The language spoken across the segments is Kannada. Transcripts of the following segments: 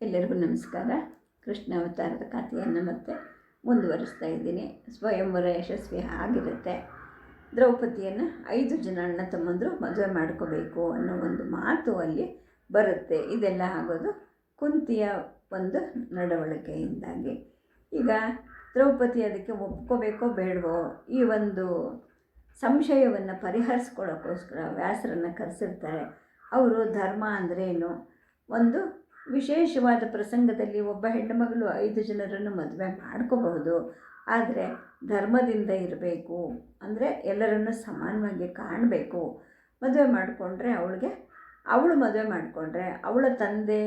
ಎಲ್ಲರಿಗೂ ನಮಸ್ಕಾರ. ಕೃಷ್ಣ ಅವತಾರದ ಕಥೆಯನ್ನು ಮತ್ತೆ ಮುಂದುವರಿಸ್ತಾ ಇದ್ದೀನಿ. ಸ್ವಯಂವರ ಯಶಸ್ವಿ ಆಗಿರುತ್ತೆ. ದ್ರೌಪದಿಯನ್ನು ಐದು ಜನ ಅಣ್ಣ ತಮ್ಮಂದರು ಮದುವೆ ಮಾಡ್ಕೋಬೇಕು ಅನ್ನೋ ಒಂದು ಮಾತು ಅಲ್ಲಿ ಬರುತ್ತೆ. ಇದೆಲ್ಲ ಆಗೋದು ಕುಂತಿಯ ಒಂದು ನಡವಳಿಕೆಯಿಂದಾಗಿ. ಈಗ ದ್ರೌಪದಿ ಅದಕ್ಕೆ ಒಪ್ಕೋಬೇಕೋ ಬೇಡವೋ? ಈ ಒಂದು ಸಂಶಯವನ್ನು ಪರಿಹರಿಸ್ಕೊಳ್ಳೋಕ್ಕೋಸ್ಕರ ವ್ಯಾಸರನ್ನು ಕರೆಸಿರ್ತಾರೆ. ಅವರು ಧರ್ಮ ಅಂದ್ರೇನು? ಒಂದು ವಿಶೇಷವಾದ ಪ್ರಸಂಗದಲ್ಲಿ ಒಬ್ಬ ಹೆಣ್ಣುಮಗಳು ಐದು ಜನರನ್ನು ಮದುವೆ ಮಾಡ್ಕೋಬಹುದು. ಆದರೆ ಧರ್ಮದಿಂದ ಇರಬೇಕು. ಅಂದರೆ ಎಲ್ಲರನ್ನು ಸಮಾನವಾಗಿ ಕಾಣಬೇಕು. ಮದುವೆ ಮಾಡಿಕೊಂಡ್ರೆ ಅವಳಿಗೆ, ಅವಳು ಮದುವೆ ಮಾಡಿಕೊಂಡ್ರೆ ಅವಳ ತಂದೆ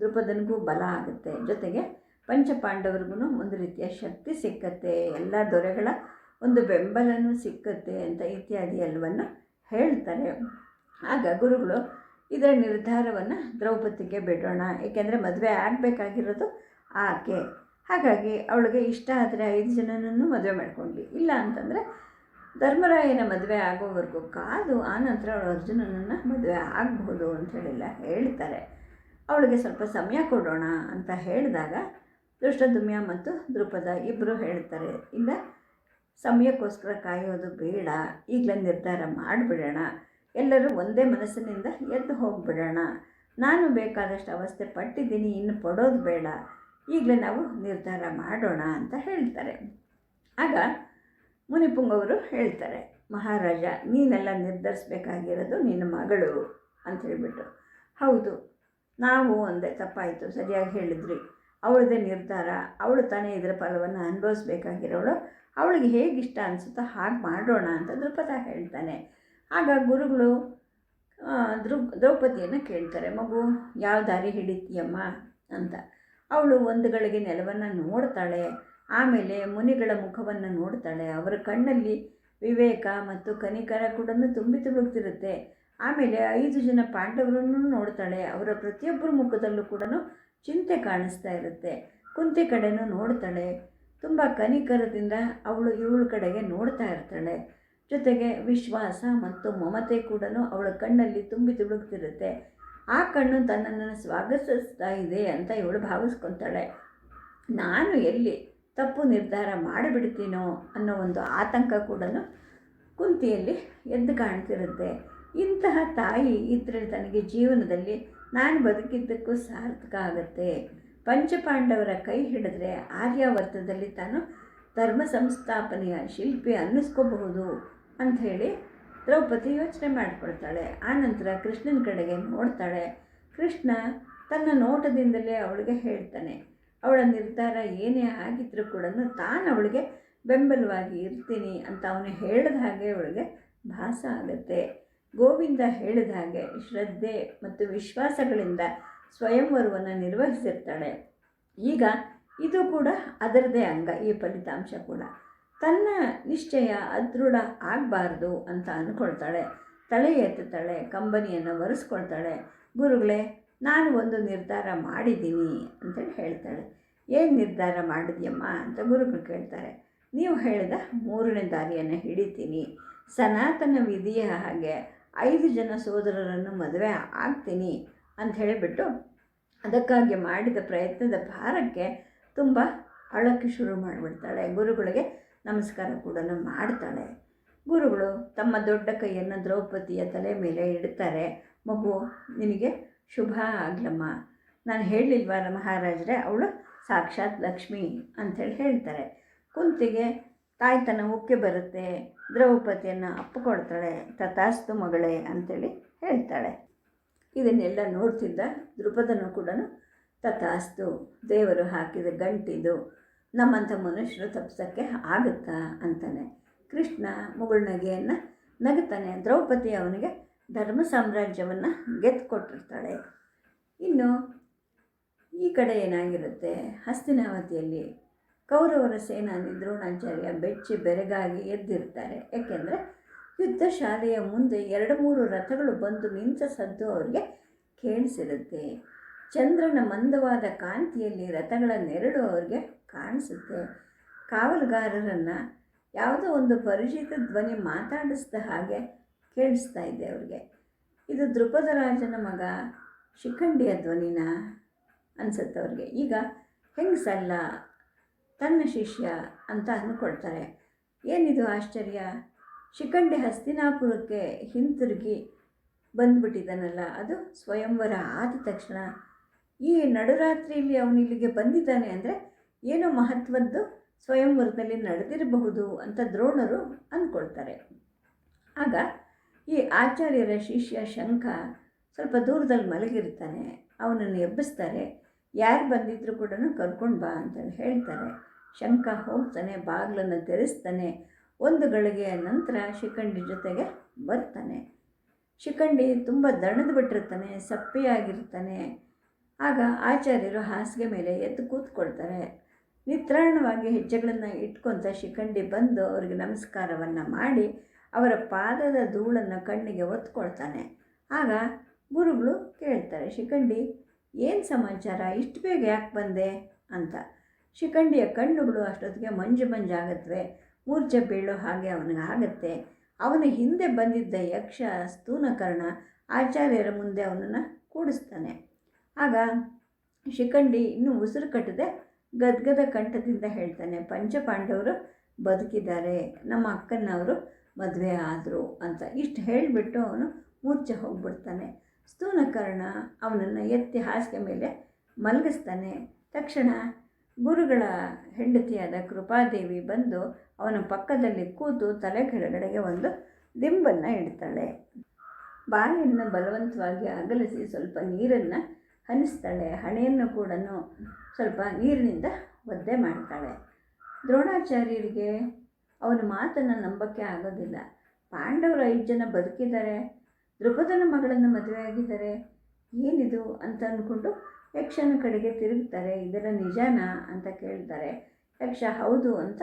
ದೃಪದನಿಗೂ ಬಲ ಆಗುತ್ತೆ. ಜೊತೆಗೆ ಪಂಚಪಾಂಡವರಿಗೂ ಒಂದು ರೀತಿಯ ಶಕ್ತಿ ಸಿಕ್ಕತ್ತೆ. ಎಲ್ಲ ದೊರೆಗಳ ಒಂದು ಬೆಂಬಲನೂ ಸಿಕ್ಕತ್ತೆ ಅಂತ ಇತ್ಯಾದಿ ಎಲ್ಲವನ್ನು ಹೇಳ್ತಾರೆ. ಆಗ ಗುರುಗಳು ಇದರ ನಿರ್ಧಾರವನ್ನು ದ್ರೌಪದಿಗೆ ಬಿಡೋಣ. ಏಕೆಂದರೆ ಮದುವೆ ಆಗಬೇಕಾಗಿರೋದು ಆಕೆ. ಹಾಗಾಗಿ ಅವಳಿಗೆ ಇಷ್ಟ ಆದರೆ ಐದು ಜನನನ್ನು ಮದುವೆ ಮಾಡ್ಕೊಂಡ್ಲಿ. ಇಲ್ಲ ಅಂತಂದರೆ ಧರ್ಮರಾಯನ ಮದುವೆ ಆಗೋವರೆಗೂ ಕಾದು ಆನಂತರ ಅವಳು ಅರ್ಜುನನನ್ನು ಮದುವೆ ಆಗಬಹುದು ಹೇಳಿಲ್ಲ, ಹೇಳ್ತಾರೆ. ಅವಳಿಗೆ ಸ್ವಲ್ಪ ಸಮಯ ಕೊಡೋಣ ಅಂತ ಹೇಳಿದಾಗ ದುಷ್ಟದುಮ್ಯ ಮತ್ತು ದೃಪದ ಇಬ್ಬರು ಹೇಳ್ತಾರೆ ಇಲ್ಲ ಸಮಯಕ್ಕೋಸ್ಕರ ಕಾಯೋದು ಬೇಡ, ಈಗಲೇ ನಿರ್ಧಾರ ಮಾಡಿಬಿಡೋಣ. ಎಲ್ಲರೂ ಒಂದೇ ಮನಸ್ಸಿನಿಂದ ಎದ್ದು ಹೋಗಿಬಿಡೋಣ. ನಾನು ಬೇಕಾದಷ್ಟು ಅವಸ್ಥೆ ಪಟ್ಟಿದ್ದೀನಿ, ಇನ್ನು ಪಡೋದು ಬೇಡ. ಈಗಲೇ ನಾವು ನಿರ್ಧಾರ ಮಾಡೋಣ ಅಂತ ಹೇಳ್ತಾರೆ. ಆಗ ಮುನಿಪುಂಗವರು ಹೇಳ್ತಾರೆ, ಮಹಾರಾಜ, ನೀನೆಲ್ಲ ನಿರ್ಧರಿಸಬೇಕಾಗಿರೋದು ನಿನ್ನ ಮಗಳು ಅಂತ ಹೇಳಿಬಿಟ್ಟು. ಹೌದು, ನಾವು ಒಂದೇ ತಪ್ಪಾಯಿತು, ಸರಿಯಾಗಿ ಹೇಳಿದ್ರಿ. ಅವಳದೇ ನಿರ್ಧಾರ, ಅವಳು ತಾನೇ ಇದರ ಫಲವನ್ನು ಅನುಭವಿಸ್ಬೇಕಾಗಿರೋಳು. ಅವಳಿಗೆ ಹೇಗಿಷ್ಟ ಅನಿಸುತ್ತೋ ಹಾಗೆ ಮಾಡೋಣ ಅಂತ ದೃಪದ ಹೇಳ್ತಾನೆ. ಆಗ ಗುರುಗಳು ದ್ರೌ, ದ್ರೌಪದಿಯನ್ನು ಕೇಳ್ತಾರೆ, ಮಗು, ಯಾವ ದಾರಿ ಹಿಡಿತೀಯಮ್ಮ ಅಂತ. ಅವಳು ಒಂದು ಗಳಿಗೆ ನೆಲವನ್ನು ನೋಡ್ತಾಳೆ, ಆಮೇಲೆ ಮುನಿಗಳ ಮುಖವನ್ನು ನೋಡ್ತಾಳೆ. ಅವರ ಕಣ್ಣಲ್ಲಿ ವಿವೇಕ ಮತ್ತು ಕನಿಕರ ಕೂಡ ತುಂಬಿ ತುಳುಕ್ತಿರುತ್ತೆ ಆಮೇಲೆ ಐದು ಜನ ಪಾಂಡವರನ್ನು ನೋಡ್ತಾಳೆ. ಅವರ ಪ್ರತಿಯೊಬ್ಬರ ಮುಖದಲ್ಲೂ ಕೂಡ ಚಿಂತೆ ಕಾಣಿಸ್ತಾ ಇರುತ್ತೆ. ಕುಂತಿ ಕಡೆನೂ ನೋಡ್ತಾಳೆ. ತುಂಬ ಕನಿಕರದಿಂದ ಅವಳು ಇವಳ ಕಡೆಗೆ ನೋಡ್ತಾ ಇರ್ತಾಳೆ. ಜೊತೆಗೆ ವಿಶ್ವಾಸ ಮತ್ತು ಮಮತೆ ಕೂಡ ಅವಳ ಕಣ್ಣಲ್ಲಿ ತುಂಬಿ ತುಳುಕ್ತಿರುತ್ತೆ. ಆ ಕಣ್ಣು ತನ್ನನ್ನು ಸ್ವಾಗತಿಸ್ತಾ ಇದೆ ಅಂತ ಇವಳು ಭಾವಿಸ್ಕೊತಾಳೆ. ನಾನು ಎಲ್ಲಿ ತಪ್ಪು ನಿರ್ಧಾರ ಮಾಡಿಬಿಡ್ತೀನೋ ಅನ್ನೋ ಒಂದು ಆತಂಕ ಕೂಡ ಕುಂತಿಯಲ್ಲಿ ಎದ್ದು ಕಾಣ್ತಿರುತ್ತೆ. ಇಂತಹ ತಾಯಿ ಇದ್ದರೆ ತನಗೆ ಜೀವನದಲ್ಲಿ ನಾನು ಬದುಕಿದ್ದಕ್ಕೂ ಸಾರ್ಥಕ ಆಗುತ್ತೆ. ಪಂಚಪಾಂಡವರ ಕೈ ಹಿಡಿದ್ರೆ ಆರ್ಯಾವರ್ತದಲ್ಲಿ ತಾನು ಧರ್ಮ ಸಂಸ್ಥಾಪನೆಯ ಶಿಲ್ಪಿ ಅನ್ನಿಸ್ಕೋಬಹುದು. ಅಂಥೇಳಿ ದ್ರೌಪದಿ ಯೋಚನೆ ಮಾಡಿಕೊಳ್ತಾಳೆ. ಆನಂತರ ಕೃಷ್ಣನ ಕಡೆಗೆ ನೋಡ್ತಾಳೆ. ಕೃಷ್ಣ ತನ್ನ ನೋಟದಿಂದಲೇ ಅವಳಿಗೆ ಹೇಳ್ತಾನೆ. ಅವಳ ನಿರ್ಧಾರ ಏನೇ ಆಗಿದ್ರೂ ಕೂಡ ತಾನು ಅವಳಿಗೆ ಬೆಂಬಲವಾಗಿ ಇರ್ತೀನಿ ಅಂತ ಅವನು ಹೇಳಿದ ಹಾಗೆ ಅವಳಿಗೆ ಭಾಸ ಆಗುತ್ತೆ. ಗೋವಿಂದ ಹೇಳಿದ ಹಾಗೆ ಶ್ರದ್ಧೆ ಮತ್ತು ವಿಶ್ವಾಸಗಳಿಂದ ಸ್ವಯಂವರವನ್ನು ನಿರ್ವಹಿಸಿರ್ತಾಳೆ. ಈಗ ಇದು ಕೂಡ ಅದರದೇ ಅಂಗ, ಈ ಫಲಿತಾಂಶ ಕೂಡ. ತನ್ನ ನಿಶ್ಚಯ ಅದೃಢ ಆಗಬಾರ್ದು ಅಂತ ಅಂದ್ಕೊಳ್ತಾಳೆ ತಲೆ ಎತ್ತುತ್ತಾಳೆ, ಕಂಬನಿಯನ್ನು ಒರೆಸ್ಕೊಳ್ತಾಳೆ. ಗುರುಗಳೇ, ನಾನು ಒಂದು ನಿರ್ಧಾರ ಮಾಡಿದ್ದೀನಿ ಅಂತೇಳಿ ಹೇಳ್ತಾಳೆ. ಏನು ನಿರ್ಧಾರ ಮಾಡಿದ್ಯಮ್ಮ? ಅಂತ ಗುರುಗಳು ಕೇಳ್ತಾರೆ. ನೀವು ಹೇಳಿದ ಮೂರನೇ ದಾರಿಯನ್ನು ಹಿಡಿತೀನಿ. ಸನಾತನ ವಿಧಿಯ ಹಾಗೆ ಐದು ಜನ ಸೋದರರನ್ನು ಮದುವೆ ಆಗ್ತೀನಿ ಅಂತ ಹೇಳಿಬಿಟ್ಟು ಅದಕ್ಕಾಗಿ ಮಾಡಿದ ಪ್ರಯತ್ನದ ಭಾರಕ್ಕೆ ತುಂಬ ಅಳಕ್ಕೆ ಶುರು ಮಾಡಿಬಿಡ್ತಾಳೆ ಗುರುಗಳಿಗೆ. ನಮಸ್ಕಾರ ಕೂಡ ಮಾಡ್ತಾಳೆ. ಗುರುಗಳು ತಮ್ಮ ದೊಡ್ಡ ಕೈಯನ್ನು ದ್ರೌಪದಿಯ ತಲೆ ಮೇಲೆ ಇಡ್ತಾರೆ. ಮಗು, ನಿನಗೆ ಶುಭ ಆಗ್ಲಮ್ಮ. ನಾನು ಹೇಳಿಲ್ವಾ ಮಹಾರಾಜರೇ, ಅವಳು ಸಾಕ್ಷಾತ್ ಲಕ್ಷ್ಮಿ ಅಂಥೇಳಿ ಹೇಳ್ತಾರೆ. ಕುಂತಿಗೆ ತಾಯ್ತನ ಉಕ್ಕೆ ಬರುತ್ತೆ. ದ್ರೌಪದಿಯನ್ನು ಅಪ್ಪಿಕೊಡ್ತಾಳೆ. ತಥಾಸ್ತು ಮಗಳೇ ಅಂಥೇಳಿ ಹೇಳ್ತಾಳೆ. ಇದನ್ನೆಲ್ಲ ನೋಡ್ತಿದ್ದ ದೃಪದನು ಕೂಡ ತಥಾಸ್ತು ದೇವರು ಹಾಕಿದ ಗಂಟಿದು ನಮ್ಮಂಥ ಮನುಷ್ಯರು ತಪ್ಪಿಸೋಕ್ಕೆ ಆಗುತ್ತಾ ಅಂತಾನೆ. ಕೃಷ್ಣ ಮುಗುಳ್ನಗೆಯನ್ನು ನಗುತ್ತಾನೆ. ದ್ರೌಪದಿ ಅವನಿಗೆ ಧರ್ಮ ಸಾಮ್ರಾಜ್ಯವನ್ನು ಗೆದ್ದುಕೊಟ್ಟಿರ್ತಾಳೆ ಇನ್ನು ಈ ಕಡೆ ಏನಾಗಿರುತ್ತೆ? ಹಸ್ತಿನಾವತಿಯಲ್ಲಿ ಕೌರವರ ಸೇನಾನಿ ದ್ರೋಣಾಚಾರ್ಯ ಬೆಚ್ಚಿ ಬೆರಗಾಗಿ ಎದ್ದಿರ್ತಾರೆ. ಯಾಕೆಂದರೆ ಯುದ್ಧ ಶಾಲೆಯ ಮುಂದೆ ಎರಡು ಮೂರು ರಥಗಳು ಬಂದು ನಿಂತ ಸದ್ದು ಅವರಿಗೆ ಕೇಳಿಸಿರುತ್ತೆ. ಚಂದ್ರನ ಮಂದವಾದ ಕಾಂತಿಯಲ್ಲಿ ರಥಗಳ ನೆರಳು ಅವರಿಗೆ ಕಾಣಿಸುತ್ತೆ. ಕಾವಲುಗಾರರನ್ನು ಯಾವುದೋ ಒಂದು ಪರಿಚಿತ ಧ್ವನಿ ಮಾತಾಡಿಸಿದ ಹಾಗೆ ಕೇಳಿಸ್ತಾ ಇದೆ ಅವ್ರಿಗೆ. ಇದು ದೃಪದ ರಾಜನ ಮಗ ಶಿಖಂಡಿಯ ಧ್ವನಿನ ಅನಿಸುತ್ತೆ ಅವ್ರಿಗೆ. ಈಗ ಹೆಂಗಸಲ್ಲ ತನ್ನ ಶಿಷ್ಯ ಅಂತ ಅಂದ್ಕೊಳ್ತಾರೆ. ಏನಿದು ಆಶ್ಚರ್ಯ? ಶಿಖಂಡಿ ಹಸ್ತಿನಾಪುರಕ್ಕೆ ಹಿಂತಿರುಗಿ ಬಂದುಬಿಟ್ಟಿದ್ದಾನಲ್ಲ ಅದು ಸ್ವಯಂವರ ಆದ ತಕ್ಷಣ. ಈ ನಡುರಾತ್ರಿಯಲ್ಲಿ ಅವನಿಲ್ಲಿಗೆ ಬಂದಿದ್ದಾನೆ ಅಂದರೆ ಏನೋ ಮಹತ್ವದ್ದು? ಸ್ವಯಂವರದಲ್ಲಿ ನಡೆದಿರಬಹುದು ಅಂತ ದ್ರೋಣರು ಅಂದ್ಕೊಳ್ತಾರೆ ಆಗ ಈ ಆಚಾರ್ಯರ ಶಿಷ್ಯ ಶಂಖ ಸ್ವಲ್ಪ ದೂರದಲ್ಲಿ ಮಲಗಿರ್ತಾನೆ. ಅವನನ್ನು ಎಬ್ಬಿಸ್ತಾರೆ. ಯಾರು ಬಂದಿದ್ದರೂ ಕೂಡ ಕರ್ಕೊಂಡು ಬಾ ಅಂತೇಳಿ ಹೇಳ್ತಾರೆ. ಶಂಖ ಹೋಗ್ತಾನೆ, ಬಾಗಿಲನ್ನು ತೆರೆಸ್ತಾನೆ. ಒಂದು ಗಳಿಗೆಯ ನಂತರ ಶಿಖಂಡಿ ಜೊತೆಗೆ ಬರ್ತಾನೆ. ಶಿಖಂಡಿ ತುಂಬ ದಣದು ಬಿಟ್ಟಿರ್ತಾನೆ, ಸಪ್ಪೆಯಾಗಿರ್ತಾನೆ. ಆಗ ಆಚಾರ್ಯರು ಹಾಸಿಗೆ ಮೇಲೆ ಎದ್ದು ಕೂತ್ಕೊಳ್ತಾರೆ. ನಿತ್ರಾಣವಾಗಿ ಹೆಜ್ಜೆಗಳನ್ನು ಇಟ್ಕೊತ ಶಿಖಂಡಿ ಬಂದು ಅವರಿಗೆ ನಮಸ್ಕಾರವನ್ನು ಮಾಡಿ ಅವರ ಪಾದದ ಧೂಳನ್ನು ಕಣ್ಣಿಗೆ ಒತ್ಕೊಳ್ತಾನೆ ಆಗ ಗುರುಗಳು ಕೇಳ್ತಾರೆ, ಶಿಖಂಡಿ, ಏನು ಸಮಾಚಾರ? ಇಷ್ಟು ಬೇಗ ಯಾಕೆ ಬಂದೆ? ಅಂತ. ಶಿಖಂಡಿಯ ಕಣ್ಣುಗಳು ಅಷ್ಟೊತ್ತಿಗೆ ಮಂಜು ಮಂಜಾಗತ್ವೆ. ಮೂರ್ಛೆ ಬೀಳೋ ಹಾಗೆ ಅವನಿಗೆ ಆಗತ್ತೆ. ಅವನ ಹಿಂದೆ ಬಂದಿದ್ದ ಯಕ್ಷ ಸ್ತೂನಕರ್ಣ ಆಚಾರ್ಯರ ಮುಂದೆ ಅವನನ್ನು ಕೂಡಿಸ್ತಾನೆ. ಆಗ ಶಿಖಂಡಿ ಇನ್ನೂ ಉಸಿರು ಕಟ್ಟದೆ. ಗದ್ಗದ ಕಂಠದಿಂದ ಹೇಳ್ತಾನೆ, ಪಂಚಪಾಂಡವರು ಬದುಕಿದ್ದಾರೆ, ನಮ್ಮ ಅಕ್ಕನವರು ಮದುವೆ ಆದರು ಅಂತ. ಇಷ್ಟು ಹೇಳಿಬಿಟ್ಟು ಅವನು ಮೂರ್ಛೆ ಹೋಗ್ಬಿಡ್ತಾನೆ. ಸ್ತೂನಕರ್ಣ ಅವನನ್ನು ಎತ್ತಿ ಹಾಸಿಗೆ ಮೇಲೆ ಮಲಗಿಸ್ತಾನೆ. ತಕ್ಷಣ ಗುರುಗಳ ಹೆಂಡತಿಯಾದ ಕೃಪಾದೇವಿ ಬಂದು ಅವನ ಪಕ್ಕದಲ್ಲಿ ಕೂತು ತಲೆ ಕೆಳಗಡೆಗೆ ಒಂದು ದಿಂಬನ್ನು ಇಡ್ತಾಳೆ. ಬಾಯಿಯನ್ನು ಬಲವಂತವಾಗಿ ಅಗಲಿಸಿ ಸ್ವಲ್ಪ ನೀರನ್ನು ಹನಿಸ್ತಾಳೆ. ಹಣೆಯನ್ನು ಕೂಡ ಸ್ವಲ್ಪ ನೀರಿನಿಂದ ಒದ್ದೆ ಮಾಡ್ತಾಳೆ. ದ್ರೋಣಾಚಾರ್ಯರಿಗೆ ಅವನ ಮಾತನ್ನು ನಂಬಕ್ಕೆ ಆಗೋದಿಲ್ಲ. ಪಾಂಡವರು ಐದು ಜನ ಬದುಕಿದ್ದಾರೆ ದೃಪದನ ಮಗಳನ್ನು ಮದುವೆಯಾಗಿದ್ದಾರೆ ಏನಿದು ಅಂತ ಅಂದ್ಕೊಂಡು ಯಕ್ಷನ ಕಡೆಗೆ ತಿರುಗ್ತಾರೆ. ಇದರ ನಿಜಾನ ಅಂತ ಕೇಳ್ತಾರೆ. ಯಕ್ಷ ಹೌದು ಅಂತ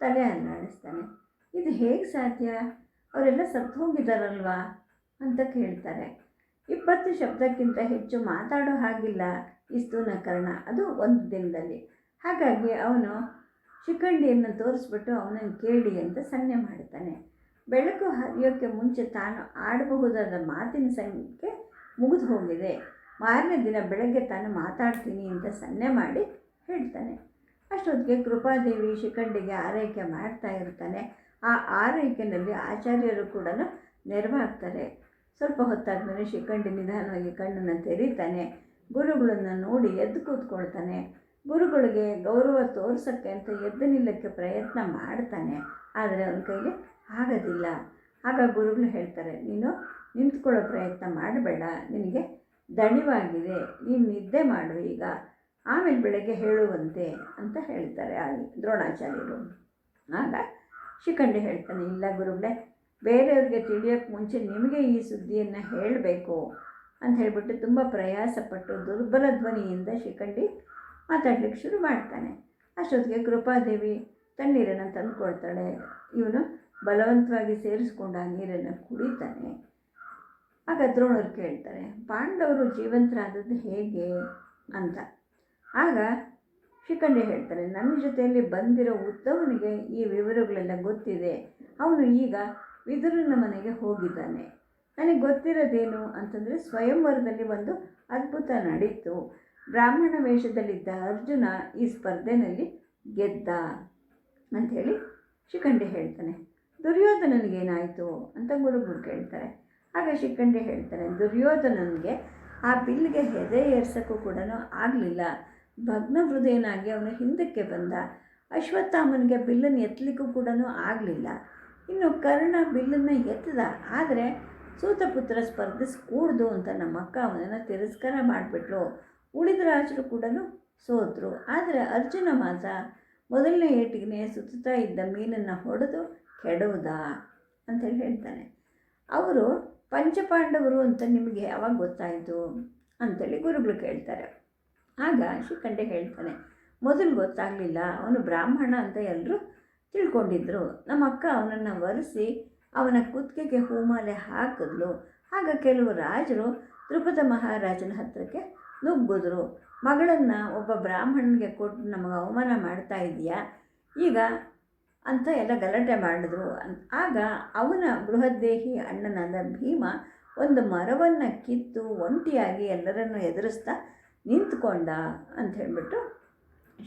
ತಲೆ ಅಲ್ಲಾಡಿಸ್ತಾನೆ. ಇದು ಹೇಗೆ ಸಾಧ್ಯ? ಅವರೆಲ್ಲ ಸತ್ತು ಹೋಗಿದ್ದಾರಲ್ವಾ ಅಂತ ಕೇಳ್ತಾರೆ. ಇಪ್ಪತ್ತು ಶಬ್ದಕ್ಕಿಂತ ಹೆಚ್ಚು ಮಾತಾಡೋ ಹಾಗಿಲ್ಲ ಈ ಅದು ಒಂದು ದಿನದಲ್ಲಿ. ಹಾಗಾಗಿ ಅವನು ಶಿಖಂಡಿಯನ್ನು ತೋರಿಸ್ಬಿಟ್ಟು ಅವನನ್ನು ಕೇಳಿ ಅಂತ ಸನ್ನೆ ಮಾಡ್ತಾನೆ ಬೆಳಕು ಹರಿಯೋಕ್ಕೆ ಮುಂಚೆ ತಾನು ಆಡಬಹುದಾದ ಮಾತಿನ ಸಂಖ್ಯೆ ಮುಗಿದು ಹೋಗಿದೆ. ಮಾರನೇ ದಿನ ಬೆಳಗ್ಗೆ ತಾನು ಮಾತಾಡ್ತೀನಿ ಅಂತ ಸನ್ನೆ ಮಾಡಿ ಹೇಳ್ತಾನೆ. ಅಷ್ಟೊತ್ತಿಗೆ ಕೃಪಾದೇವಿ ಶಿಖಂಡಿಗೆ ಆರೈಕೆ ಮಾಡ್ತಾ ಇರ್ತಾನೆ. ಆ ಆರೈಕೆಯಲ್ಲಿ ಆಚಾರ್ಯರು ಕೂಡ ನೆರವಾಗ್ತಾರೆ. ಸ್ವಲ್ಪ ಹೊತ್ತಾದ್ಮೇಲೆ ಶಿಖಂಡಿ ನಿಧಾನವಾಗಿ ಕಣ್ಣನ್ನು ತೆರೀತಾನೆ. ಗುರುಗಳನ್ನು ನೋಡಿ ಎದ್ದು ಕೂತ್ಕೊಳ್ತಾನೆ. ಗುರುಗಳಿಗೆ ಗೌರವ ತೋರ್ಸೋಕ್ಕೆ ಅಂತ ಎದ್ದು ನಿಲ್ಲಕ್ಕೆ ಪ್ರಯತ್ನ ಮಾಡ್ತಾನೆ. ಆದರೆ ಅವನ ಕೈಲಿ ಆಗೋದಿಲ್ಲ. ಆಗ ಗುರುಗಳು ಹೇಳ್ತಾರೆ, ನೀನು ನಿಂತ್ಕೊಳ್ಳೋ ಪ್ರಯತ್ನ ಮಾಡಬೇಡ. ನಿನಗೆ ದಣಿವಾಗಿದೆ. ನೀನು ನಿದ್ದೆ ಮಾಡು ಈಗ. ಆಮೇಲೆ ಬೆಳಗ್ಗೆ ಹೇಳುವಂತೆ ಅಂತ ಹೇಳ್ತಾರೆ ಆ ದ್ರೋಣಾಚಾರ್ಯರು. ಆಗ ಶಿಖಂಡಿ ಹೇಳ್ತಾನೆ, ಇಲ್ಲ ಗುರುಗಳೇ ಬೇರೆಯವ್ರಿಗೆ ತಿಳಿಯೋಕ್ಕೆ ಮುಂಚೆ ನಿಮಗೆ ಈ ಸುದ್ದಿಯನ್ನು ಹೇಳಬೇಕು ಅಂತ ಹೇಳಿಬಿಟ್ಟು ತುಂಬ ಪ್ರಯಾಸಪಟ್ಟು ದುರ್ಬಲ ಧ್ವನಿಯಿಂದ ಶಿಖಂಡಿ ಮಾತಾಡ್ಲಿಕ್ಕೆ ಶುರು ಮಾಡ್ತಾನೆ. ಅಷ್ಟೊತ್ತಿಗೆ ಕೃಪಾದೇವಿ ತಣ್ಣೀರನ್ನು ತಂದುಕೊಳ್ತಾಳೆ. ಇವನು ಬಲವಂತವಾಗಿ ಸೇರಿಸ್ಕೊಂಡು ಆ ನೀರನ್ನು ಕುಡಿತಾನೆ. ಆಗ ದ್ರೋಣರು ಕೇಳ್ತಾರೆ, ಪಾಂಡವರು ಜೀವಂತರಾದದ್ದು ಹೇಗೆ? ಅಂತ. ಆಗ ಶಿಖಂಡಿ ಹೇಳ್ತಾರೆ, ನನ್ನ ಜೊತೆಯಲ್ಲಿ ಬಂದಿರೋ ಉದ್ದವನಿಗೆ ಈ ವಿವರಗಳೆಲ್ಲ ಗೊತ್ತಿದೆ. ಅವನು ಈಗ ವಿದುರನ ಮನೆಗೆ ಹೋಗಿದ್ದಾನೆ. ನನಗೆ ಗೊತ್ತಿರೋದೇನು? ಅಂತಂದರೆ ಸ್ವಯಂವರದಲ್ಲಿ ಒಂದು ಅದ್ಭುತ ನಡೀತು. ಬ್ರಾಹ್ಮಣ ವೇಷದಲ್ಲಿದ್ದ ಅರ್ಜುನ ಈ ಸ್ಪರ್ಧೆನಲ್ಲಿ ಗೆದ್ದ ಅಂಥೇಳಿ ಶಿಖಂಡಿ ಹೇಳ್ತಾನೆ. ದುರ್ಯೋಧನನಿಗೇನಾಯಿತು? ಅಂತ ಗುರುಗಳು ಕೇಳ್ತಾರೆ. ಆಗ ಶಿಖಂಡಿ ಹೇಳ್ತಾನೆ, ದುರ್ಯೋಧನನಿಗೆ ಆ ಬಿಲ್ಗೆ ಹೆದೆ ಏರ್ಸೋಕ್ಕೂ ಕೂಡ ಆಗಲಿಲ್ಲ. ಭಗ್ನ ಹೃದಯನಾಗಿ ಅವನು ಹಿಂದಕ್ಕೆ ಬಂದ. ಅಶ್ವತ್ಥಾಮನಿಗೆ ಬಿಲ್ಲನ್ನು ಎತ್ತಲಿಕ್ಕೂ ಕೂಡ ಆಗಲಿಲ್ಲ. ಇನ್ನು ಕರ್ಣ ಬಿಲ್ಲನ್ನು ಎತ್ತದ. ಆದರೆ ಸೂತಪುತ್ರ ಸ್ಪರ್ಧಿಸ್ಕೂಡ್ದು ಅಂತ ನಮ್ಮ ಅಕ್ಕ ಅವನನ್ನು ತಿರಸ್ಕಾರ ಮಾಡಿಬಿಟ್ರು ಉಳಿದ ರಾಜರು ಕೂಡ ಸೋತರು. ಆದರೆ ಅರ್ಜುನ ಮಾತ್ರ ಮೊದಲನೇ ಏಟಿಗೆ ಸುತ್ತುತ್ತಾ ಇದ್ದ ಮೀನನ್ನು ಹೊಡೆದು ಕೆಡುವುದ ಅಂತೇಳಿ ಹೇಳ್ತಾನೆ. ಅವರು ಪಂಚಪಾಂಡವರು ಅಂತ ನಿಮಗೆ ಯಾವಾಗ ಗೊತ್ತಾಯಿತು? ಅಂತೇಳಿ ಗುರುಗಳು ಕೇಳ್ತಾರೆ. ಆಗ ಶಿಖಂಡೆ ಹೇಳ್ತಾನೆ, ಮೊದಲು ಗೊತ್ತಾಗಲಿಲ್ಲ, ಅವನು ಬ್ರಾಹ್ಮಣ ಅಂತ ಎಲ್ಲರೂ ತಿಳ್ಕೊಂಡಿದ್ರು. ನಮ್ಮ ಅಕ್ಕ ಅವನನ್ನು ಒರೆಸಿ ಅವನ ಕುತ್ತಿಗೆಗೆ ಹೂಮಾಲೆ ಹಾಕಿದ್ಲು. ಆಗ ಕೆಲವು ರಾಜರು ದ್ರುಪದ ಮಹಾರಾಜನ ಹತ್ತಿರಕ್ಕೆ ನುಗ್ಗಿದ್ರು. ಮಗಳನ್ನು ಒಬ್ಬ ಬ್ರಾಹ್ಮಣನಿಗೆ ಕೊಟ್ಟು ನಮಗೆ ಅವಮಾನ ಮಾಡ್ತಾ ಇದೆಯಾ ಈಗ ಅಂತ ಎಲ್ಲ ಗಲಾಟೆ ಮಾಡಿದ್ರು. ಆಗ ಅವನ ಬೃಹದ್ದೇಹಿ ಅಣ್ಣನಾದ ಭೀಮ ಒಂದು ಮರವನ್ನು ಕಿತ್ತು ಒಂಟಿಯಾಗಿ ಎಲ್ಲರನ್ನು ಎದುರಿಸ್ತಾ ನಿಂತ್ಕೊಂಡ ಅಂತ ಹೇಳಿಬಿಟ್ಟು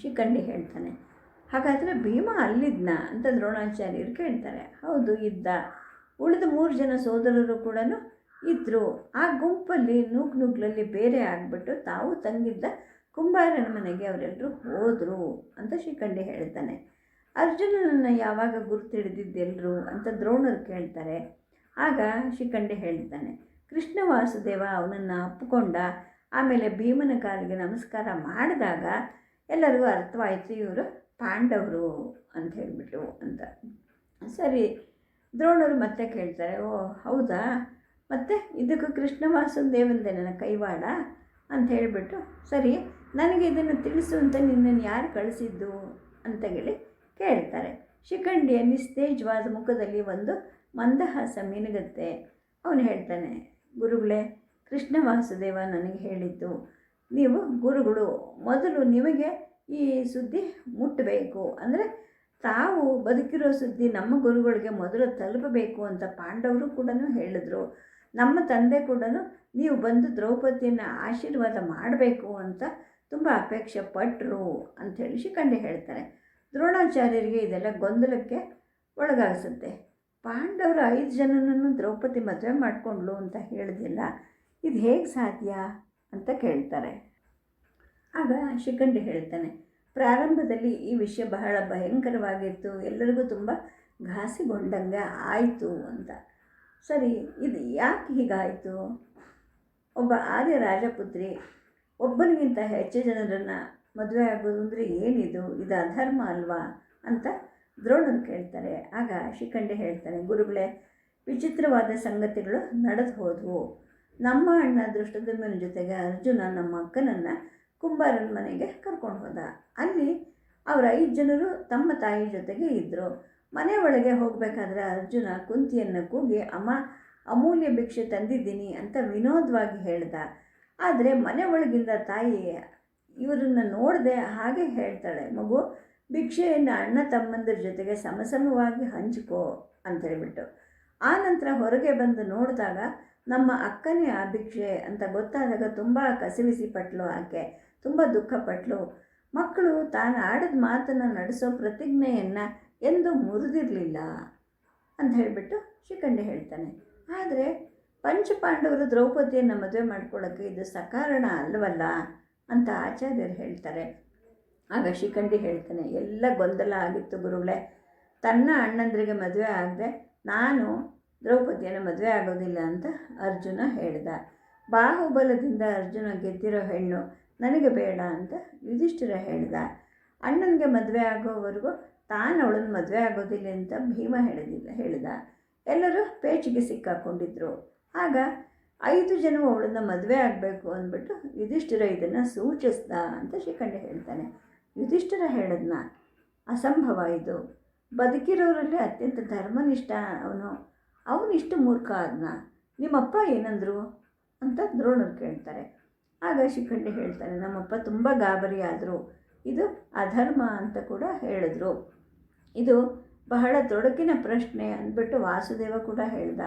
ಶಿಖಂಡಿ ಹೇಳ್ತಾನೆ. ಹಾಗಾದರೆ ಭೀಮ ಅಲ್ಲಿದ್ನ ಅಂತ ದ್ರೋಣಾಚಾರ್ಯರು ಕೇಳ್ತಾರೆ. ಹೌದು, ಇದ್ದ. ಉಳಿದ ಮೂರು ಜನ ಸೋದರರು ಕೂಡ ಇದ್ದರು ಆ ಗುಂಪಲ್ಲಿ ನೂಕ್ ನುಗ್ಲಲ್ಲಿ ಬೇರೆ ಆಗಿಬಿಟ್ಟು ತಾವು ತಂಗಿದ್ದ ಕುಂಬಾರನ ಮನೆಗೆ ಅವರೆಲ್ಲರೂ ಹೋದರು ಅಂತ ಶ್ರೀಕಂಡಿ ಹೇಳ್ತಾನೆ. ಅರ್ಜುನನನ್ನು ಯಾವಾಗ ಗುರುತಿಡಿದಿದ್ದೆಲ್ಲರೂ ಅಂತ ದ್ರೋಣರು ಕೇಳ್ತಾರೆ. ಆಗ ಶಿಖಂಡಿ ಹೇಳ್ತಾನೆ, ಕೃಷ್ಣ ವಾಸುದೇವ ಅವನನ್ನು ಅಪ್ಪಿಕೊಂಡ ಆಮೇಲೆ ಭೀಮನ ಕಾಲಿಗೆ ನಮಸ್ಕಾರ ಮಾಡಿದಾಗ ಎಲ್ಲರಿಗೂ ಅರ್ಥವಾಯಿತು ಇವರು. ಪಾಂಡವರು ಅಂತ ಹೇಳಿಬಿಟ್ಟು ಅಂತ. ಸರಿ, ದ್ರೋಣರು ಮತ್ತೆ ಕೇಳ್ತಾರೆ, ಓ, ಹೌದಾ? ಮತ್ತೆ ಇದಕ್ಕೂ ಕೃಷ್ಣ ವಾಸುದೇವಂದೆ ನನ್ನ ಕೈವಾಡ ಅಂತ ಹೇಳಿಬಿಟ್ಟು, ಸರಿ, ನನಗೆ ಇದನ್ನು ತಿಳಿಸು ಅಂತ ನಿನ್ನನ್ನು ಯಾರು ಕಳಿಸಿದ್ದು ಅಂತ ಹೇಳಿ ಕೇಳ್ತಾರೆ. ಶಿಖಂಡಿಯ ನಿಸ್ತೇಜವಾದ ಮುಖದಲ್ಲಿ ಒಂದು ಮಂದಹಾಸ ಮೀನುಗತ್ತೆ. ಅವನು ಹೇಳ್ತಾನೆ, ಗುರುಗಳೇ, ಕೃಷ್ಣ ವಾಸುದೇವ ನನಗೆ ಹೇಳಿದ್ದು, ನೀವು ಗುರುಗಳು, ಮೊದಲು ನಿಮಗೆ ಈ ಸುದ್ದಿ ಮುಟ್ಟಬೇಕು ಅಂದರೆ ತಾವು ಬದುಕಿರೋ ಸುದ್ದಿ ನಮ್ಮ ಗುರುಗಳಿಗೆ ಮೊದಲು ತಲುಪಬೇಕು ಅಂತ ಪಾಂಡವರು ಕೂಡ ಹೇಳಿದ್ರು. ನಮ್ಮ ತಂದೆ ಕೂಡ ನೀವು ಬಂದು ದ್ರೌಪದಿಯನ್ನು ಆಶೀರ್ವಾದ ಮಾಡಬೇಕು ಅಂತ ತುಂಬ ಅಪೇಕ್ಷೆ ಪಟ್ಟರು ಅಂಥೇಳಿ ಶಿಖಂಡಿ ಹೇಳ್ತಾರೆ. ದ್ರೋಣಾಚಾರ್ಯರಿಗೆ ಇದೆಲ್ಲ ಗೊಂದಲಕ್ಕೆ ಒಳಗಾಗಿಸುತ್ತೆ. ಪಾಂಡವರು ಐದು ಜನನನ್ನು ದ್ರೌಪದಿ ಮದುವೆ ಮಾಡಿಕೊಂಡ್ಲು ಅಂತ ಹೇಳಿದಿಲ್ಲ ಇದು ಹೇಗೆ ಸಾಧ್ಯ ಅಂತ ಕೇಳ್ತಾರೆ. ಆಗ ಶಿಖಂಡಿ ಹೇಳ್ತಾನೆ, ಪ್ರಾರಂಭದಲ್ಲಿ ಈ ವಿಷಯ ಬಹಳ ಭಯಂಕರವಾಗಿತ್ತು. ಎಲ್ಲರಿಗೂ ತುಂಬ ಘಾಸಿಗೊಂಡಂಗೆ ಆಯಿತು ಅಂತ. ಸರಿ, ಇದು ಯಾಕೆ ಹೀಗಾಯಿತು? ಒಬ್ಬ ಆರ್ಯ ರಾಜಪುತ್ರಿ, ಒಬ್ಬನಿಗಿಂತ ಹೆಚ್ಚು ಜನರನ್ನು ಮದುವೆ ಆಗೋದು ಅಂದರೆ ಏನಿದು? ಇದು ಅಧರ್ಮ ಅಲ್ವಾ? ಅಂತ ದ್ರೋಣರು ಕೇಳ್ತಾರೆ. ಆಗ ಶಿಖಂಡಿ ಹೇಳ್ತಾನೆ, ಗುರುಗಳೇ, ವಿಚಿತ್ರವಾದ ಸಂಗತಿಗಳು ನಡೆದು ಹೋದವು. ನಮ್ಮ ಅಣ್ಣ ದೃಷ್ಟದಮ್ಮನ ಜೊತೆಗೆ ಅರ್ಜುನ ನಮ್ಮ ಅಕ್ಕನನ್ನು ಕುಂಬಾರನ ಮನೆಗೆ ಕರ್ಕೊಂಡು ಹೋದ. ಅಲ್ಲಿ ಅವರ ಐದು ಜನರು ತಮ್ಮ ತಾಯಿ ಜೊತೆಗೆ ಇದ್ದರು ಮನೆ ಒಳಗೆ ಹೋಗಬೇಕಾದ್ರೆ ಅರ್ಜುನ ಕುಂತಿಯನ್ನು ಕೂಗಿ, ಅಮ್ಮ, ಅಮೂಲ್ಯ ಭಿಕ್ಷೆ ತಂದಿದ್ದೀನಿ ಅಂತ ವಿನೋದವಾಗಿ ಹೇಳ್ದ. ಆದರೆ ಮನೆ ಒಳಗಿಂದ ತಾಯಿ ಇವರನ್ನು ನೋಡದೆ ಹಾಗೆ ಹೇಳ್ತಾಳೆ, ಮಗು, ಭಿಕ್ಷೆಯನ್ನು ಅಣ್ಣ ತಮ್ಮಂದ್ರ ಜೊತೆಗೆ ಸಮಸಮವಾಗಿ ಹಂಚಿಕೋ ಅಂತ ಹೇಳಿಬಿಟ್ಟು. ಆ ನಂತರ ಹೊರಗೆ ಬಂದು ನೋಡಿದಾಗ, ನಮ್ಮ ಅಕ್ಕನೇ ಆ ಭಿಕ್ಷೆ ಅಂತ ಗೊತ್ತಾದಾಗ ತುಂಬ ಕಸಿವಿಸಿ ಪಟ್ಲು ಆಕೆ. ತುಂಬ ದುಃಖಪಟ್ಲು. ಮಕ್ಕಳು ತಾನು ಆಡಿದ ಮಾತನ್ನು ನಡೆಸೋ ಪ್ರತಿಜ್ಞೆಯನ್ನು ಎಂದು ಮುರಿದಿರಲಿಲ್ಲ ಅಂತ ಹೇಳಿಬಿಟ್ಟು ಶಿಖಂಡಿ ಹೇಳ್ತಾನೆ. ಆದರೆ ಪಂಚಪಾಂಡವರು ದ್ರೌಪದಿಯನ್ನು ಮದುವೆ ಮಾಡ್ಕೊಳ್ಳೋಕ್ಕೆ ಇದು ಸಕಾರಣ ಅಲ್ವಲ್ಲ ಅಂತ ಆಚಾರ್ಯರು ಹೇಳ್ತಾರೆ. ಆಗ ಶಿಖಂಡಿ ಹೇಳ್ತಾನೆ, ಎಲ್ಲ ಗೊಂದಲ ಆಗಿತ್ತು ಗುರುಗಳೇ. ತನ್ನ ಅಣ್ಣಂದ್ರಿಗೆ ಮದುವೆ ಆಗದೆ ನಾನು ದ್ರೌಪದಿಯನ್ನು ಮದುವೆ ಆಗೋದಿಲ್ಲ ಅಂತ ಅರ್ಜುನ ಹೇಳಿದ. ಬಾಹುಬಲದಿಂದ ಅರ್ಜುನ ಗೆದ್ದಿರೋ ಹೆಣ್ಣು ನನಗೆ ಬೇಡ ಅಂತ ಯುಧಿಷ್ಠಿರ ಹೇಳ್ದ. ಅಣ್ಣನಿಗೆ ಮದುವೆ ಆಗೋವರೆಗೂ ತಾನು ಅವಳನ್ನು ಮದುವೆ ಆಗೋದಿಲ್ಲ ಅಂತ ಭೀಮ ಹೇಳಿದಿಲ್ಲ, ಹೇಳಿದ. ಎಲ್ಲರೂ ಪೇಚಿಗೆ ಸಿಕ್ಕಾಕೊಂಡಿದ್ರು. ಆಗ ಐದು ಜನ ಅವಳನ್ನು ಮದುವೆ ಆಗಬೇಕು ಅಂದ್ಬಿಟ್ಟು ಯುಧಿಷ್ಠಿರ ಇದನ್ನು ಸೂಚಿಸ್ದ ಅಂತ ಶಿಖಂಡಿ ಹೇಳ್ತಾನೆ. ಯುಧಿಷ್ಠಿರ ಹೇಳದ್ನ, ಅಸಂಭವ ಇದು. ಬದುಕಿರೋರಲ್ಲಿ ಅತ್ಯಂತ ಧರ್ಮನಿಷ್ಠ ಅವನು. ಅವನಿಷ್ಟು ಮೂರ್ಖ ಅದನ್ನ ನಿಮ್ಮಪ್ಪ ಏನಂದರು? ಅಂತ ದ್ರೋಣರು ಕೇಳ್ತಾರೆ. ಆಗ ಶಿಖಂಡಿ ಹೇಳ್ತಾನೆ ನಮ್ಮಪ್ಪ ತುಂಬ ಗಾಬರಿ ಆದರು ಇದು ಅಧರ್ಮ ಅಂತ ಕೂಡ ಹೇಳಿದ್ರು. ಇದು ಬಹಳ ತೊಡಕಿನ ಪ್ರಶ್ನೆ ಅಂದ್ಬಿಟ್ಟು ವಾಸುದೇವ ಕೂಡ ಹೇಳ್ದ.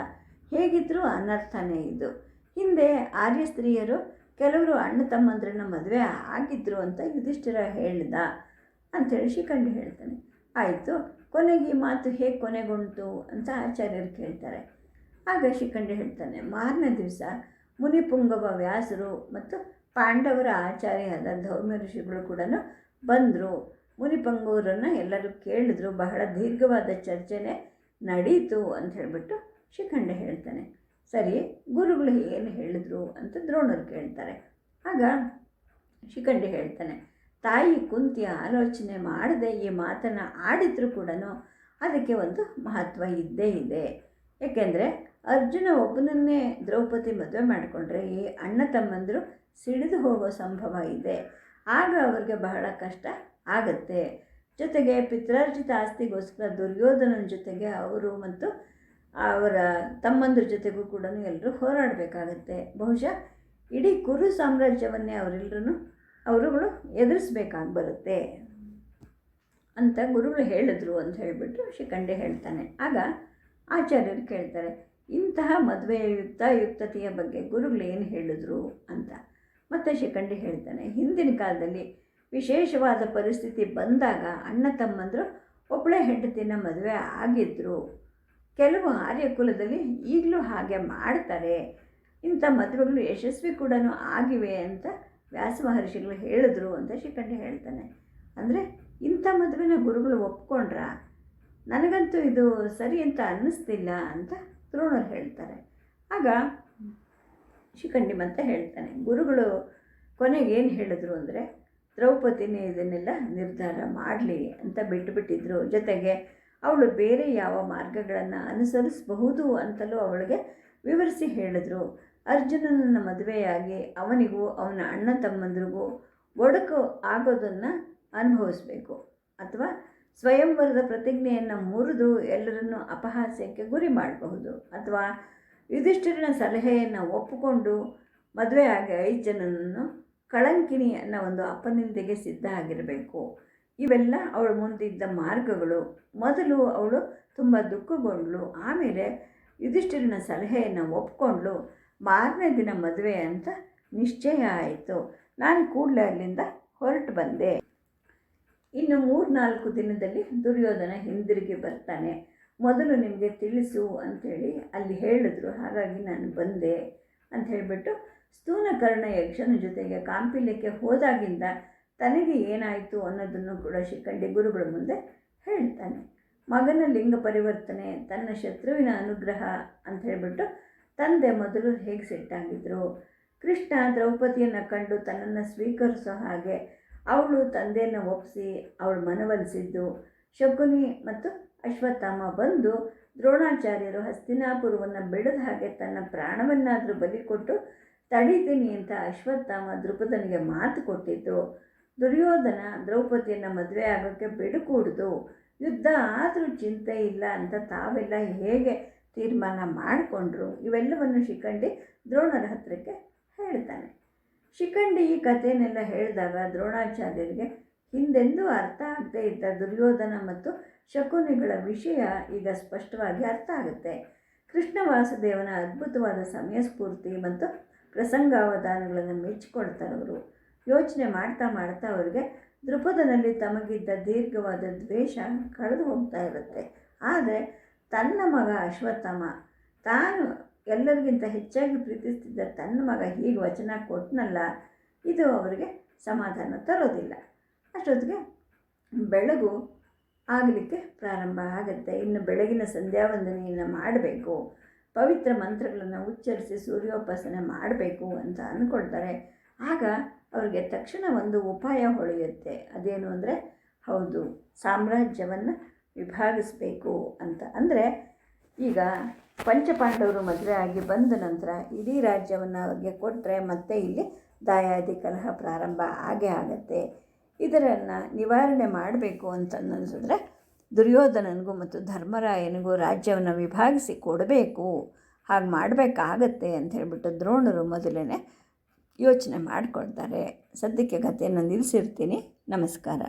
ಹೇಗಿದ್ದರೂ ಅನರ್ಥನೇ ಇದು. ಹಿಂದೆ ಆರ್ಯ ಸ್ತ್ರೀಯರು ಕೆಲವರು ಅಣ್ಣ ತಮ್ಮಂದ್ರನ್ನ ಮದುವೆ ಆಗಿದ್ರು ಅಂತ ಯುಧಿಷ್ಠಿರ ಹೇಳ್ದ ಅಂಥೇಳಿ ಶಿಖಂಡಿ ಹೇಳ್ತಾನೆ. ಆಯಿತು, ಕೊನೆಗೆ ಈ ಮಾತು ಹೇಗೆ ಕೊನೆಗೊಂಡು ಅಂತ ಆಚಾರ್ಯರು ಕೇಳ್ತಾರೆ. ಆಗ ಶಿಖಂಡಿ ಹೇಳ್ತಾನೆ, ಮಾರನೇ ದಿವಸ ಮುನಿಪುಂಗವ ವ್ಯಾಸರು ಮತ್ತು ಪಾಂಡವರ ಆಚಾರ್ಯರಾದ ಧೌಮ್ಯ ಋಷಿಗಳು ಕೂಡ ಬಂದರು. ಮುನಿಪುಂಗವರನ್ನು ಎಲ್ಲರೂ ಕೇಳಿದ್ರು. ಬಹಳ ದೀರ್ಘವಾದ ಚರ್ಚೆನೇ ನಡೀತು ಅಂತ ಹೇಳಿಬಿಟ್ಟು ಶಿಖಂಡ ಹೇಳ್ತಾನೆ. ಸರಿ, ಗುರುಗಳು ಏನು ಹೇಳಿದ್ರು ಅಂತ ದ್ರೋಣರು ಕೇಳ್ತಾರೆ. ಆಗ ಶಿಖಂಡಿ ಹೇಳ್ತಾನೆ, ತಾಯಿ ಕುಂತಿ ಆಲೋಚನೆ ಮಾಡದೆ ಈ ಮಾತನ್ನು ಆಡಿದರೂ ಕೂಡ ಅದಕ್ಕೆ ಒಂದು ಮಹತ್ವ ಇದ್ದೇ ಇದೆ. ಏಕೆಂದರೆ ಅರ್ಜುನ ಒಬ್ಬನನ್ನೇ ದ್ರೌಪದಿ ಮದುವೆ ಮಾಡಿಕೊಂಡ್ರೆ ಈ ಅಣ್ಣ ತಮ್ಮಂದರು ಸಿಡಿದು ಹೋಗೋ ಸಂಭವ ಇದೆ. ಆಗ ಅವ್ರಿಗೆ ಬಹಳ ಕಷ್ಟ ಆಗತ್ತೆ. ಜೊತೆಗೆ ಪಿತ್ರಾರ್ಜಿತ ಆಸ್ತಿಗೋಸ್ಕರ ದುರ್ಯೋಧನನ ಜೊತೆಗೆ ಅವರು ಮತ್ತು ಅವರ ತಮ್ಮಂದ್ರ ಜೊತೆಗೂ ಕೂಡ ಎಲ್ಲರೂ ಹೋರಾಡಬೇಕಾಗತ್ತೆ. ಬಹುಶಃ ಇಡೀ ಕುರು ಸಾಮ್ರಾಜ್ಯವನ್ನೇ ಅವರೆಲ್ಲರೂ ಅವರುಗಳು ಎದುರಿಸ್ಬೇಕಾಗಿ ಬರುತ್ತೆ. ಅಂತ ಗುರುಗಳು ಹೇಳಿದ್ರು ಅಂತ ಹೇಳಿಬಿಟ್ಟು ಶಿಖಂಡೆ ಹೇಳ್ತಾನೆ. ಆಗ ಆಚಾರ್ಯರು ಕೇಳ್ತಾರೆ, ಇಂತಹ ಮದುವೆಯ ಯುಕ್ತ ಯುಕ್ತತೆಯ ಬಗ್ಗೆ ಗುರುಗಳು ಏನು ಹೇಳಿದ್ರು ಅಂತ. ಮತ್ತೆ ಶಿಖಂಡಿ ಹೇಳ್ತಾನೆ, ಹಿಂದಿನ ಕಾಲದಲ್ಲಿ ವಿಶೇಷವಾದ ಪರಿಸ್ಥಿತಿ ಬಂದಾಗ ಅಣ್ಣ ತಮ್ಮಂದರು ಒಬ್ಬಳೆ ಹೆಂಡತಿನ ಮದುವೆ ಆಗಿದ್ದರು ಕೆಲವು ಆರ್ಯ ಕುಲದಲ್ಲಿ ಈಗಲೂ ಹಾಗೆ ಮಾಡ್ತಾರೆ, ಇಂಥ ಮದುವೆಗಳು ಯಶಸ್ವಿ ಕೂಡ ಆಗಿವೆ ಅಂತ ವ್ಯಾಸ ಮಹರ್ಷಿಗಳು ಹೇಳಿದ್ರು ಅಂತ ಶಿಖಂಡಿ ಹೇಳ್ತಾನೆ. ಅಂದರೆ ಇಂಥ ಮದುವೆನ ಗುರುಗಳು ಒಪ್ಕೊಂಡ್ರ? ನನಗಂತೂ ಇದು ಸರಿ ಅಂತ ಅನ್ನಿಸ್ತಿಲ್ಲ ಅಂತ ದ್ರೋಣರು ಹೇಳ್ತಾರೆ. ಆಗ ಶಿಖಂಡಿ ಅಂತ ಹೇಳ್ತಾನೆ, ಗುರುಗಳು ಕೊನೆಗೆ ಏನು ಹೇಳಿದ್ರು ಅಂದರೆ, ದ್ರೌಪದಿನೇ ಇದನ್ನೆಲ್ಲ ನಿರ್ಧಾರ ಮಾಡಲಿ ಅಂತ ಬಿಟ್ಟುಬಿಟ್ಟಿದ್ರು. ಜೊತೆಗೆ ಅವಳು ಬೇರೆ ಯಾವ ಮಾರ್ಗಗಳನ್ನು ಅನುಸರಿಸಬಹುದು ಅಂತಲೂ ಅವಳಿಗೆ ವಿವರಿಸಿ ಹೇಳಿದ್ರು. ಅರ್ಜುನನ ಮದುವೆಯಾಗಿ ಅವನಿಗೂ ಅವನ ಅಣ್ಣ ತಮ್ಮಂದ್ರಿಗೂ ಒಡಕು ಆಗೋದನ್ನು ಅನುಭವಿಸ್ಬೇಕು. ಅಥವಾ ಸ್ವಯಂವರದ ಪ್ರತಿಜ್ಞೆಯನ್ನು ಮುರಿದು ಎಲ್ಲರನ್ನು ಅಪಹಾಸ್ಯಕ್ಕೆ ಗುರಿ ಮಾಡಬಹುದು. ಅಥವಾ ಯುಧಿಷ್ಠಿರನ ಸಲಹೆಯನ್ನು ಒಪ್ಪಿಕೊಂಡು ಮದುವೆ ಆಗಿ ಐದು ಜನನನ್ನು ಕಳಂಕಿನಿ ಅನ್ನೋ ಒಂದು ಅಪನಿಂದೆಗೆ ಸಿದ್ಧ ಆಗಿರಬೇಕು. ಇವೆಲ್ಲ ಅವಳು ಮುಂದಿದ್ದ ಮಾರ್ಗಗಳು. ಮೊದಲು ಅವಳು ತುಂಬ ದುಃಖಗೊಂಡಳು. ಆಮೇಲೆ ಯುಧಿಷ್ಠಿರನ ಸಲಹೆಯನ್ನು ಒಪ್ಕೊಂಡ್ಳು ಮಾರನೇ ದಿನ ಮದುವೆ ಅಂತ ನಿಶ್ಚಯ ಆಯಿತು. ನಾನು ಕೂಡಲೇ ಅಲ್ಲಿಂದ ಹೊರಟು ಬಂದೆ. ಇನ್ನು ಮೂರ್ನಾಲ್ಕು ದಿನದಲ್ಲಿ ದುರ್ಯೋಧನ ಹಿಂದಿರುಗಿ ಬರ್ತಾನೆ. ಮೊದಲು ನಿಮಗೆ ತಿಳಿಸು ಅಂಥೇಳಿ ಅಲ್ಲಿ ಹೇಳಿದ್ರು, ಹಾಗಾಗಿ ನಾನು ಬಂದೆ ಅಂತ ಹೇಳಿಬಿಟ್ಟು ಸ್ಥೂಲಕರ್ಣ ಯಕ್ಷನ ಜೊತೆಗೆ ಕಾಂಪಿಲ್ಯಕ್ಕೆ ಹೋದಾಗಿಂದ ತನಗೆ ಏನಾಯಿತು ಅನ್ನೋದನ್ನು ಕೂಡ ಶಿಖಂಡಿ ಗುರುಗಳ ಮುಂದೆ ಹೇಳ್ತಾನೆ. ಮಗನ ಲಿಂಗ ಪರಿವರ್ತನೆ, ತನ್ನ ಶತ್ರುವಿನ ಅನುಗ್ರಹ ಅಂತ ಹೇಳಿಬಿಟ್ಟು ತಂದೆ ಮೊದಲು ಹೇಗೆ ಸೆಟ್ಟಾಗಿದ್ದರು ಕೃಷ್ಣ ದ್ರೌಪದಿಯನ್ನು ಕಂಡು ತನ್ನನ್ನು ಸ್ವೀಕರಿಸೋ ಹಾಗೆ ಅವಳು ತಂದೆಯನ್ನು ಒಪ್ಪಿಸಿ ಅವಳು ಮನವೊಲಿಸಿದ್ದು. ಶಕುನಿ ಮತ್ತು ಅಶ್ವತ್ಥಾಮ ಬಂದು ದ್ರೋಣಾಚಾರ್ಯರು ಹಸ್ತಿನಾಪುರವನ್ನು ಬಿಡದ ಹಾಗೆ ತನ್ನ ಪ್ರಾಣವನ್ನಾದರೂ ಬಲಿ ಕೊಟ್ಟು, ತಡೀತೀನಿ ಅಂತ ಅಶ್ವತ್ಥಾಮ ದೃಪದನಿಗೆ ಮಾತು ಕೊಟ್ಟಿದ್ದು. ದುರ್ಯೋಧನ ದ್ರೌಪದಿಯನ್ನು ಮದುವೆ ಆಗೋಕ್ಕೆ ಬಿಡುಕೂಡ್ದು. ಯುದ್ಧ ಆದರೂ ಚಿಂತೆ ಇಲ್ಲ ಅಂತ ತಾವೆಲ್ಲ ಹೇಗೆ ತೀರ್ಮಾನ ಮಾಡಿಕೊಂಡ್ರು? ಇವೆಲ್ಲವನ್ನು ಶಿಖಂಡಿ ದ್ರೋಣರ ಹತ್ರಕ್ಕೆ ಹೇಳ್ತಾನೆ. ಶಿಖಂಡಿ ಈ ಕಥೆಯನ್ನೆಲ್ಲ ಹೇಳಿದಾಗ ದ್ರೋಣಾಚಾರ್ಯರಿಗೆ ಹಿಂದೆಂದೂ ಅರ್ಥ ಆಗದೇ ಇದ್ದ ದುರ್ಯೋಧನ ಮತ್ತು ಶಕುನಿಗಳ ವಿಷಯ ಈಗ ಸ್ಪಷ್ಟವಾಗಿ ಅರ್ಥ ಆಗುತ್ತೆ. ಕೃಷ್ಣ ವಾಸುದೇವನ ಅದ್ಭುತವಾದ ಸಮಯ ಸ್ಫೂರ್ತಿ ಮತ್ತು ಪ್ರಸಂಗಾವಧಾನಗಳನ್ನು ಮೆಚ್ಚಿಕೊಳ್ತಾರೆ ಅವರು. ಯೋಚನೆ ಮಾಡ್ತಾ ಮಾಡ್ತಾ ಅವರಿಗೆ ದೃಪದನಲ್ಲಿ ತಮಗಿದ್ದ ದೀರ್ಘವಾದ ದ್ವೇಷ ಕಳೆದು ಹೋಗ್ತಾ ಇರುತ್ತೆ. ಆದರೆ ತನ್ನ ಮಗ ಅಶ್ವತ್ಥಮ ತಾನು ಎಲ್ಲರಿಗಿಂತ ಹೆಚ್ಚಾಗಿ ಪ್ರೀತಿಸ್ತಿದ್ದ ತನ್ನ ಮಗ ಹೀಗೆ ವಚನ ಕೊಟ್ಟನಲ್ಲ ಇದು ಅವರಿಗೆ ಸಮಾಧಾನ ತರೋದಿಲ್ಲ. ಅಷ್ಟೊತ್ತಿಗೆ ಬೆಳಗು ಆಗಲಿಕ್ಕೆ ಪ್ರಾರಂಭ ಆಗುತ್ತೆ. ಇನ್ನು ಬೆಳಗಿನ ಸಂಧ್ಯಾವಂದನೆಯನ್ನು ಮಾಡಬೇಕು. ಪವಿತ್ರ ಮಂತ್ರಗಳನ್ನು ಉಚ್ಚರಿಸಿ ಸೂರ್ಯೋಪಾಸನೆ ಮಾಡಬೇಕು ಅಂತ ಅಂದ್ಕೊಳ್ತಾರೆ ಆಗ ಅವರಿಗೆ ತಕ್ಷಣ ಒಂದು ಉಪಾಯ ಹೊಳೆಯುತ್ತೆ. ಅದೇನು ಅಂದರೆ, ಹೌದು, ಸಾಮ್ರಾಜ್ಯವನ್ನು ವಿಭಾಗಿಸಬೇಕು ಅಂತ. ಅಂದರೆ ಈಗ ಪಂಚಪಾಂಡವರು ಮದುವೆ ಆಗಿ ಬಂದ ನಂತರ ಇಡೀ ರಾಜ್ಯವನ್ನು ಅವ್ರಿಗೆ ಕೊಟ್ಟರೆ ಮತ್ತೆ ಇಲ್ಲಿ ದಾಯಾದಿ ಕಲಹ ಪ್ರಾರಂಭ ಆಗೇ ಆಗತ್ತೆ. ಇದರನ್ನು ನಿವಾರಣೆ ಮಾಡಬೇಕು ಅಂತ ದುರ್ಯೋಧನನಿಗೂ ಮತ್ತು ಧರ್ಮರಾಯನಿಗೂ ರಾಜ್ಯವನ್ನು ವಿಭಾಗಿಸಿ ಕೊಡಬೇಕು. ಹಾಗೆ ಮಾಡಬೇಕಾಗತ್ತೆ ಅಂತ ಹೇಳಿಬಿಟ್ಟು ದ್ರೋಣರು ಮೊದಲೇ ಯೋಚನೆ ಮಾಡಿಕೊಳ್ತಾರೆ. ಸದ್ಯಕ್ಕೆ ಕಥೆಯನ್ನು ನಿಲ್ಲಿಸಿರ್ತೀನಿ ನಮಸ್ಕಾರ.